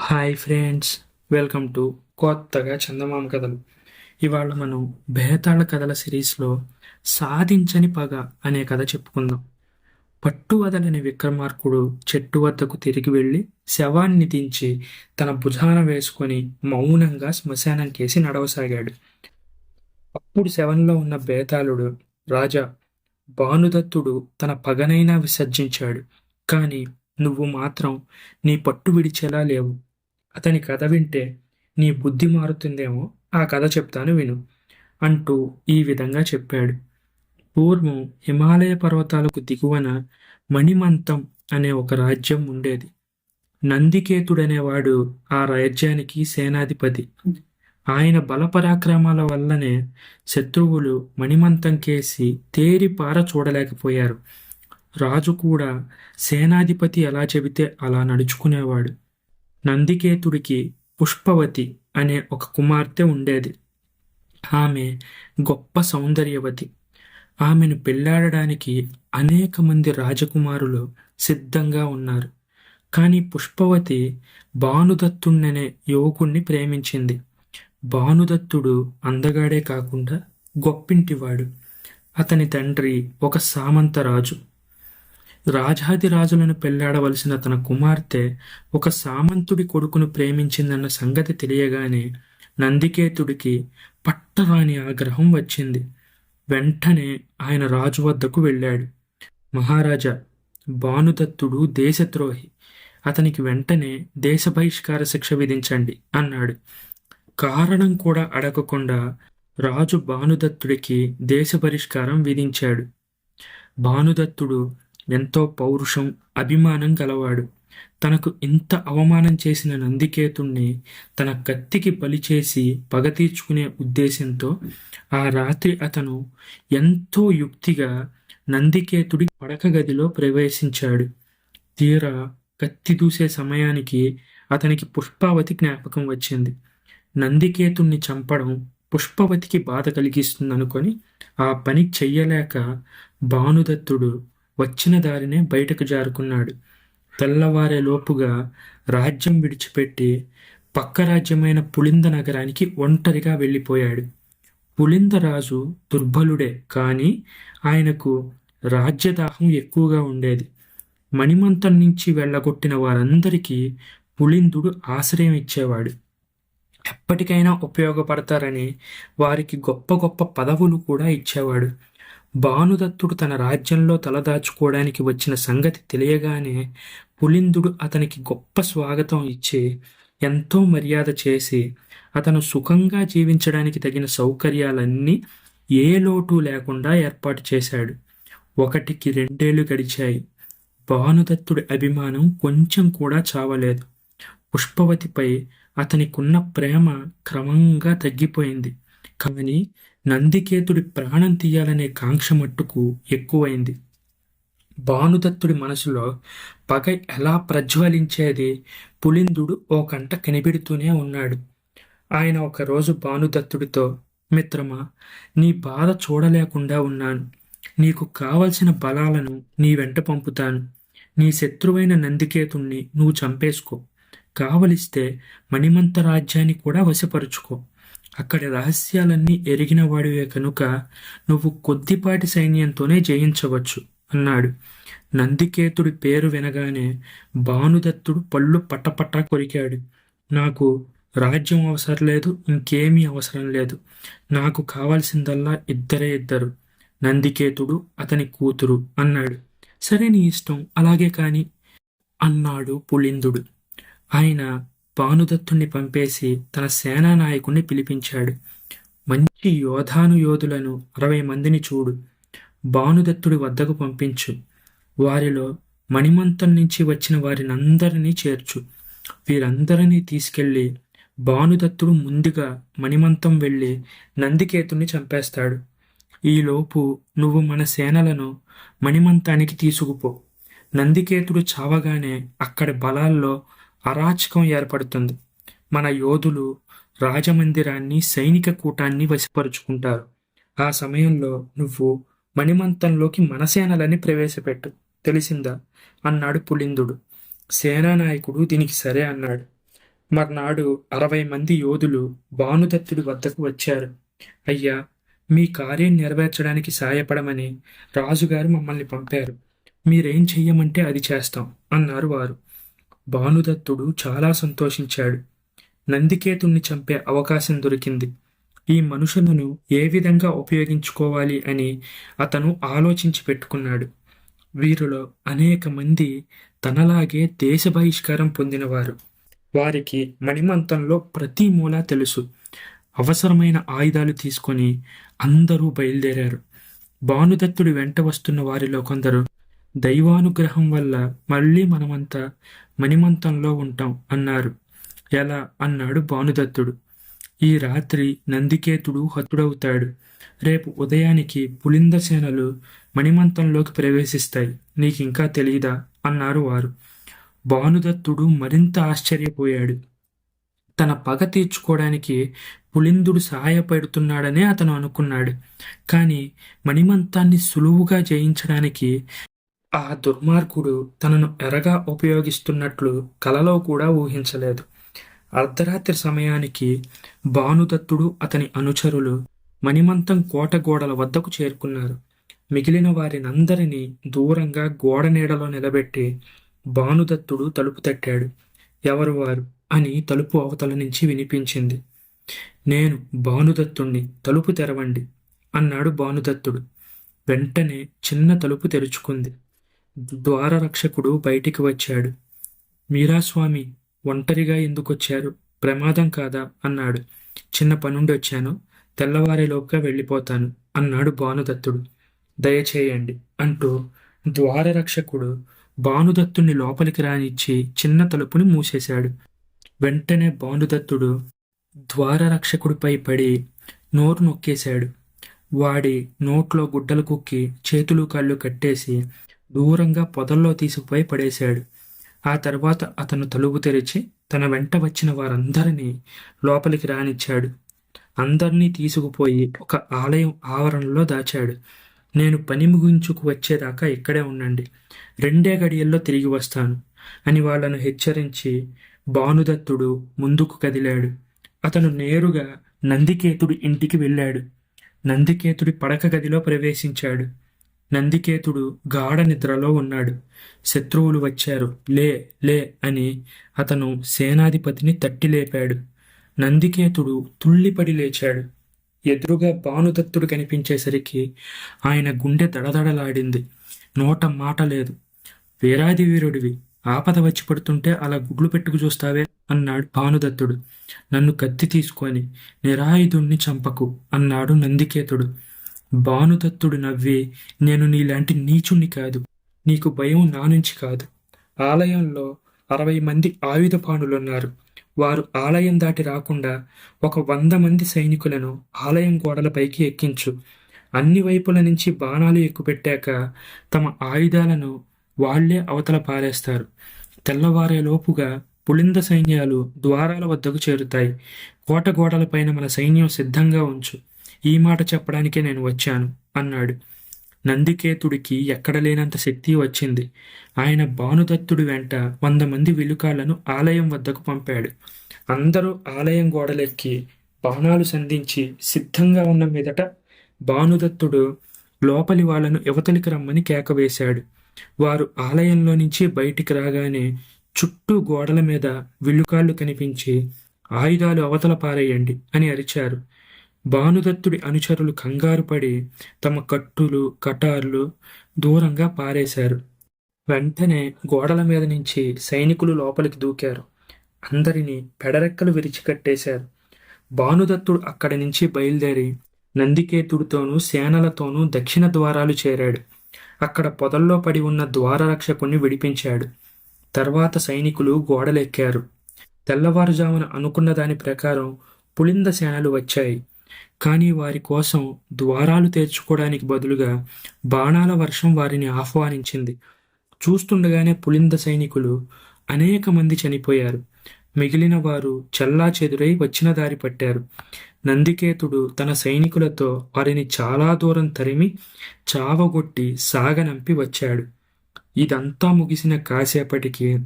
Hi friends welcome to కొత్తగా చందమామ కథలు. ఇవాళ మనం బేతాళ కథల సిరీస్లో సాధించని పగ అనే కథ చెప్పుకుందాం. పట్టు వదలని విక్రమార్కుడు చెట్టు వద్దకు తిరిగి వెళ్ళి శవాన్ని దించి తన భుజాన వేసుకొని మౌనంగా శ్మశానం కేసి నడవసాగాడు. అప్పుడు శవంలో ఉన్న బేతాళుడు రాజా భానుదత్తుడు తన పగనైనా విసర్జించాడు. కానీ నువ్వు మాత్రం నీ పట్టు విడిచేలా లేవు. అతని కథ వింటే నీ బుద్ధి మారుతుందేమో ఆ కథ చెప్తాను విను అంటూ ఈ విధంగా చెప్పాడు. పూర్వం హిమాలయ పర్వతాలకు దిగువన మణిమంతం అనే ఒక రాజ్యం ఉండేది. నందికేతుడనేవాడు ఆ రాజ్యానికి సేనాధిపతి. ఆయన బలపరాక్రమాల వల్లనే శత్రువులు మణిమంతం కేసి తేరి పార చూడలేకపోయారు. రాజు కూడా సేనాధిపతి ఎలా చెబితే అలా నడుచుకునేవాడు. నందికేతుడికి పుష్పవతి అనే ఒక కుమార్తె ఉండేది. ఆమె గొప్ప సౌందర్యవతి. ఆమెను పెళ్ళాడడానికి అనేక మంది రాజకుమారులు సిద్ధంగా ఉన్నారు. కానీ పుష్పవతి భానుదత్తుణ్ణనే యువకుణ్ణి ప్రేమించింది. భానుదత్తుడు అందగాడే కాకుండా గొప్పింటివాడు. అతని తండ్రి ఒక సామంతరాజు రాజాదిరాజులను పెళ్ళాడవలసిన తన కుమార్తె ఒక సామంతుడి కొడుకును ప్రేమించిందన్న సంగతి తెలియగానే నందికేతుడికి పట్టరాని ఆగ్రహం వచ్చింది. వెంటనే ఆయన రాజు వద్దకు వెళ్ళాడు. మహారాజా భానుదత్తుడు దేశద్రోహి. అతనికి వెంటనే దేశ బహిష్కార శిక్ష విధించండి అన్నాడు. కారణం కూడా అడగకుండా రాజు భానుదత్తుడికి దేశ బహిష్కారం విధించాడు. భానుదత్తుడు ఎంతో పౌరుషం అభిమానం గలవాడు. తనకు ఇంత అవమానం చేసిన నందికేతుణ్ణి తన కత్తికి పలిచేసి పగ తీర్చుకునే ఉద్దేశంతో ఆ రాత్రి అతను ఎంతో యుక్తిగా నందికేతుడి పడక గదిలో ప్రవేశించాడు. తీరా కత్తి దూసే సమయానికి అతనికి పుష్పావతి జ్ఞాపకం వచ్చింది. నందికేతుణ్ణి చంపడం పుష్పవతికి బాధ కలిగిస్తుందనుకొని ఆ పని చెయ్యలేక భానుదత్తుడు వచ్చిన దారినే బయటకు జారుకున్నాడు. తెల్లవారే లోపుగా రాజ్యం విడిచిపెట్టి పక్క రాజ్యమైన పులింద నగరానికి ఒంటరిగా వెళ్ళిపోయాడు. పులిందరాజు దుర్బలుడే కానీ ఆయనకు రాజ్యదాహం ఎక్కువగా ఉండేది. మణిమంతం నుంచి వెళ్ళగొట్టిన వారందరికీ పులిందుడు ఆశ్రయం ఇచ్చేవాడు. ఎప్పటికైనా ఉపయోగపడతారని వారికి గొప్ప గొప్ప పదవులు కూడా ఇచ్చేవాడు. భానుదత్తుడు తన రాజ్యంలో తలదాచుకోవడానికి వచ్చిన సంగతి తెలియగానే పులిందుడు అతనికి గొప్ప స్వాగతం ఇచ్చి ఎంతో మర్యాద చేసి అతను సుఖంగా జీవించడానికి తగిన సౌకర్యాలన్నీ ఏ లోటు లేకుండా ఏర్పాటు చేశాడు. ఒకటికి రెండేళ్ళు గడిచాయి. భానుదత్తుడి అభిమానం కొంచెం కూడా చావలేదు. పుష్పవతిపై అతనికున్న ప్రేమ క్రమంగా తగ్గిపోయింది. కానీ నందికేతుడి ప్రాణం తీయాలనే కాంక్ష మట్టుకు ఎక్కువైంది. భానుదత్తుడి మనసులో పగ ఎలా ప్రజ్వలించేది పులిందుడు ఓ కంట కనిపెడుతూనే ఉన్నాడు. ఆయన ఒకరోజు భానుదత్తుడితో మిత్రమా నీ బాధ చూడలేకుండా ఉన్నాను. నీకు కావలసిన బలాలను నీ వెంట పంపుతాను. నీ శత్రువైన నందికేతుణ్ణి నువ్వు చంపేసుకో. కావలిస్తే మణిమంత రాజ్యాన్ని కూడా వశపరుచుకో. అక్కడి రహస్యాలన్నీ ఎరిగిన వాడివే కనుక నువ్వు కొద్దిపాటి సైన్యంతోనే జయించవచ్చు అన్నాడు. నందికేతుడి పేరు వినగానే భానుదత్తుడు పళ్ళు పట్టపట్టా కొరికాడు. నాకు రాజ్యం అవసరం లేదు ఇంకేమీ అవసరం లేదు. నాకు కావాల్సిందల్లా ఇద్దరే ఇద్దరు. నందికేతుడు అతని కూతురు అన్నాడు. సరే నీ ఇష్టం అలాగే కాని అన్నాడు పులిందుడు. ఆయన భానుదత్తుణ్ణి పంపేసి తన సేనా నాయకుణ్ణి పిలిపించాడు. మంచి యోధాను యోధులను అరవై మందిని చూడు. భానుదత్తుడి వద్దకు పంపించు. వారిలో మణిమంతం నుంచి వచ్చిన వారినందరినీ చేర్చు. వీరందరినీ తీసుకెళ్ళి భానుదత్తుడు ముందుగా మణిమంతం వెళ్ళి నందికేతుణ్ణి చంపేస్తాడు. ఈలోపు నువ్వు మన సేనలను మణిమంతానికి తీసుకుపో. నందికేతుడు చావగానే అక్కడి బలాల్లో అరాచకం ఏర్పడుతుంది. మన యోధులు రాజమందిరాన్ని సైనిక కూటాన్ని వశపరుచుకుంటారు. ఆ సమయంలో నువ్వు మణిమంతంలోకి మనసేనలని ప్రవేశపెట్టు తెలిసిందా? అన్నాడు పులిందుడు. సేనానాయకుడు దీనికి సరే అన్నాడు. మర్నాడు అరవై మంది యోధులు భానుదత్తుడి వద్దకు వచ్చారు. అయ్యా మీ కార్యం నెరవేర్చడానికి సాయపడమని రాజుగారు మమ్మల్ని పంపారు. మీరేం చెయ్యమంటే అది చేస్తాం అన్నారు వారు. భానుదత్తుడు చాలా సంతోషించాడు. నందికేతుణ్ణి చంపే అవకాశం దొరికింది. ఈ మనుషులను ఏ విధంగా ఉపయోగించుకోవాలి అని అతను ఆలోచించి పెట్టుకున్నాడు. వీరిలో అనేక మంది తనలాగే దేశ బహిష్కారం పొందినవారు. వారికి మణిమంతంలో ప్రతి మూల తెలుసు. అవసరమైన ఆయుధాలు తీసుకొని అందరూ బయలుదేరారు. భానుదత్తుడి వెంట వస్తున్న వారిలో కొందరు దైవానుగ్రహం వల్ల మళ్ళీ మనమంతా మణిమంతంలో ఉంటాం అన్నారు. ఎలా? అన్నాడు భానుదత్తుడు. ఈ రాత్రి నందికేతుడు హతుడవుతాడు. రేపు ఉదయానికి పులింద సేనలు మణిమంతంలోకి ప్రవేశిస్తాయి. నీకింకా తెలియదా అన్నారు వారు. భానుదత్తుడు మరింత ఆశ్చర్యపోయాడు. తన పగ తీర్చుకోవడానికి పులిందుడు సహాయపడుతున్నాడనే అతను అనుకున్నాడు. కానీ మణిమంతాన్ని సులువుగా జయించడానికి ఆ దుర్మార్గుడు తనను ఎరగా ఉపయోగిస్తున్నట్లు కలలో కూడా ఊహించలేదు. అర్ధరాత్రి సమయానికి భానుదత్తుడు అతని అనుచరులు మణిమంతం కోట గోడల వద్దకు చేరుకున్నారు. మిగిలిన వారినందరినీ దూరంగా గోడ నీడలో నిలబెట్టి భానుదత్తుడు తలుపు తట్టాడు. ఎవరు వారు? అని తలుపు అవతల నుంచి వినిపించింది. నేను భానుదత్తుణ్ణి తలుపు తెరవండి అన్నాడు భానుదత్తుడు. వెంటనే చిన్న తలుపు తెరుచుకుంది. ద్వారరక్షకుడు బయటికి వచ్చాడు. మీరాస్వామి ఒంటరిగా ఎందుకొచ్చారు? ప్రమాదం కాదా అన్నాడు. చిన్న పనుండి వచ్చాను. తెల్లవారేలోపుగా వెళ్ళిపోతాను అన్నాడు భానుదత్తుడు. దయచేయండి అంటూ ద్వారరక్షకుడు భానుదత్తుని లోపలికి రానిచ్చి చిన్న తలుపుని మూసేశాడు. వెంటనే భానుదత్తుడు ద్వారరక్షకుడిపై పడి నోరు నొక్కేశాడు. వాడి నోట్లో గుడ్డలు కుక్కి చేతులు కాళ్ళు కట్టేసి దూరంగా పొదల్లో తీసుకుపోయి పడేశాడు ఆ తర్వాత అతను తలుపు తెరిచి తన వెంట వచ్చిన వారందరినీ లోపలికి రానిచ్చాడు. అందరినీ తీసుకుపోయి ఒక ఆలయం ఆవరణలో దాచాడు. నేను పని ముగించుకు వచ్చేదాకా ఇక్కడే ఉండండి. రెండే గడియల్లో తిరిగి వస్తాను అని వాళ్ళను హెచ్చరించి భానుదత్తుడు ముందుకు కదిలాడు. అతను నేరుగా నందికేతుడి ఇంటికి వెళ్ళాడు. నందికేతుడి పడక గదిలో ప్రవేశించాడు. నందికేతుడు గాఢ నిద్రలో ఉన్నాడు. శత్రువులు వచ్చారు. లే లే అని అతను సేనాధిపతిని తట్టి లేపాడు. నందికేతుడు తుళ్ళిపడి లేచాడు. ఎదురుగా భానుదత్తుడు కనిపించేసరికి ఆయన గుండె దడదడలాడింది. నోట మాట లేదు. వీరాది వీరుడివి ఆపద వచ్చి పడుతుంటే అలా గుడ్లు పెట్టుకు చూస్తావే అన్నాడు భానుదత్తుడు. నన్ను కత్తి తీసుకొని నిరాయుధుణ్ణి చంపకు అన్నాడు నందికేతుడు. భానుదత్తుడు నవ్వి నేను నీలాంటి నీచుణ్ణి కాదు. నీకు భయం నా నుంచి కాదు. ఆలయంలో అరవై మంది ఆయుధ పానులున్నారు వారు ఆలయం దాటి రాకుండా ఒక వంద మంది సైనికులను ఆలయం గోడలపైకి ఎక్కించు. అన్ని వైపుల నుంచి బాణాలు ఎక్కుపెట్టాక తమ ఆయుధాలను వాళ్ళే అవతల పారేస్తారు. తెల్లవారేలోపుగా పులింద సైన్యాలు ద్వారాల వద్దకు చేరుతాయి. కోట గోడలపైన మన సైన్యం సిద్ధంగా ఉంచు. ఈ మాట చెప్పడానికే నేను వచ్చాను అన్నాడు. నందికేతుడికి ఎక్కడ లేనంత శక్తి వచ్చింది. ఆయన భానుదత్తుడి వెంట వంద మంది విలుకాలను ఆలయం వద్దకు పంపాడు. అందరూ ఆలయం గోడలెక్కి బాణాలు సంధించి సిద్ధంగా ఉన్న మీదట భానుదత్తుడు లోపలి వాళ్ళను యువతలికి రమ్మని కేకవేశాడు వారు ఆలయంలో నుంచి బయటికి రాగానే చుట్టూ గోడల మీద విల్లుకాళ్ళు కనిపించి ఆయుధాలు అవతల పారేయండి అని అరిచారు. భానుదత్తుడి అనుచరులు కంగారుపడి తమ కట్టులు కటార్లు దూరంగా పారేశారు. వెంటనే గోడల మీద నుంచి సైనికులు లోపలికి దూకారు. అందరినీ పెడరెక్కలు విరిచి కట్టేశారు. భానుదత్తుడు అక్కడి నుంచి బయలుదేరి నందికేతుడితోనూ సేనలతోనూ దక్షిణ ద్వారాలు చేరాడు. అక్కడ పొదల్లో పడి ఉన్న ద్వారరక్షకుణ్ణి విడిపించాడు. తర్వాత సైనికులు గోడలెక్కారు. తెల్లవారుజామున అనుకున్న దాని ప్రకారం పులింద సేనలు వచ్చాయి. కానీ వారి కోసం ద్వారాలు తెరుచుకోవడానికి బదులుగా బాణాల వర్షం వారిని ఆహ్వానించింది. చూస్తుండగానే పులింద సైనికులు అనేక మంది చనిపోయారు. మిగిలిన వారు చల్లా చెదురై వచ్చిన దారి పట్టారు. నందికేతుడు తన సైనికులతో వారిని చాలా దూరం తరిమి చావగొట్టి సాగనంపి వచ్చాడు. ఇదంతా ముగిసిన కాసేపటికి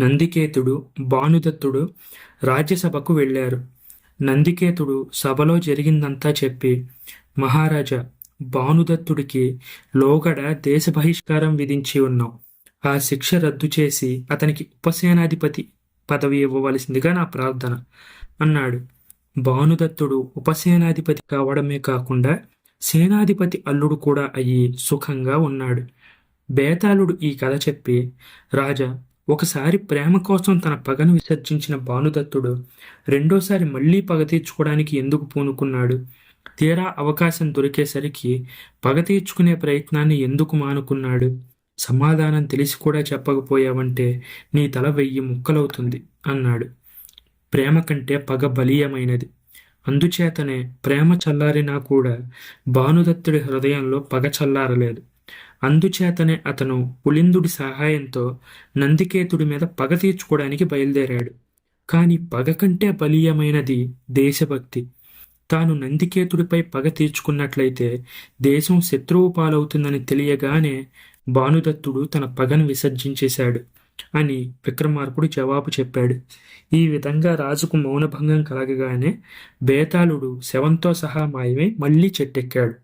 నందికేతుడు భానుదత్తుడు రాజ్యసభకు వెళ్ళారు. నందికేతుడు సభలో జరిగిందంతా చెప్పి మహారాజా భానుదత్తుడికి లోగడ దేశ బహిష్కారం విధించి ఉన్నాం. ఆ శిక్ష రద్దు చేసి అతనికి ఉపసేనాధిపతి పదవి ఇవ్వవలసిందిగా నా ప్రార్థన అన్నాడు. భానుదత్తుడు ఉపసేనాధిపతి కావడమే కాకుండా సేనాధిపతి అల్లుడు కూడా అయ్యి సుఖంగా ఉన్నాడు. బేతాళుడు ఈ కథ చెప్పి రాజా ఒకసారి ప్రేమ కోసం తన పగను విసర్జించిన భానుదత్తుడు రెండోసారి మళ్ళీ పగ తీర్చుకోవడానికి ఎందుకు పూనుకున్నాడు? తీరా అవకాశం దొరికేసరికి పగ తీర్చుకునే ప్రయత్నాన్ని ఎందుకు మానుకున్నాడు? సమాధానం తెలిసి కూడా చెప్పకపోయావంటే నీ తల వెయ్యి ముక్కలవుతుంది అన్నాడు. ప్రేమ కంటే పగ బలీయమైనది. అందుచేతనే ప్రేమ చల్లారినా కూడా భానుదత్తుడి హృదయంలో పగ చల్లారలేదు. అందుచేతనే అతను పులిందుడి సహాయంతో నందికేతుడి మీద పగ తీర్చుకోవడానికి బయలుదేరాడు. కాని పగ కంటే బలీయమైనది దేశభక్తి. తాను నందికేతుడిపై పగ తీర్చుకున్నట్లయితే దేశం శత్రువు పాలవుతుందని తెలియగానే భానుదత్తుడు తన పగను విసర్జించేశాడు అని విక్రమార్కుడు జవాబు చెప్పాడు. ఈ విధంగా రాజుకు మౌనభంగం కలగగానే బేతాళుడు శవంతో సహా మాయమై మళ్ళీ చెట్టెక్కాడు.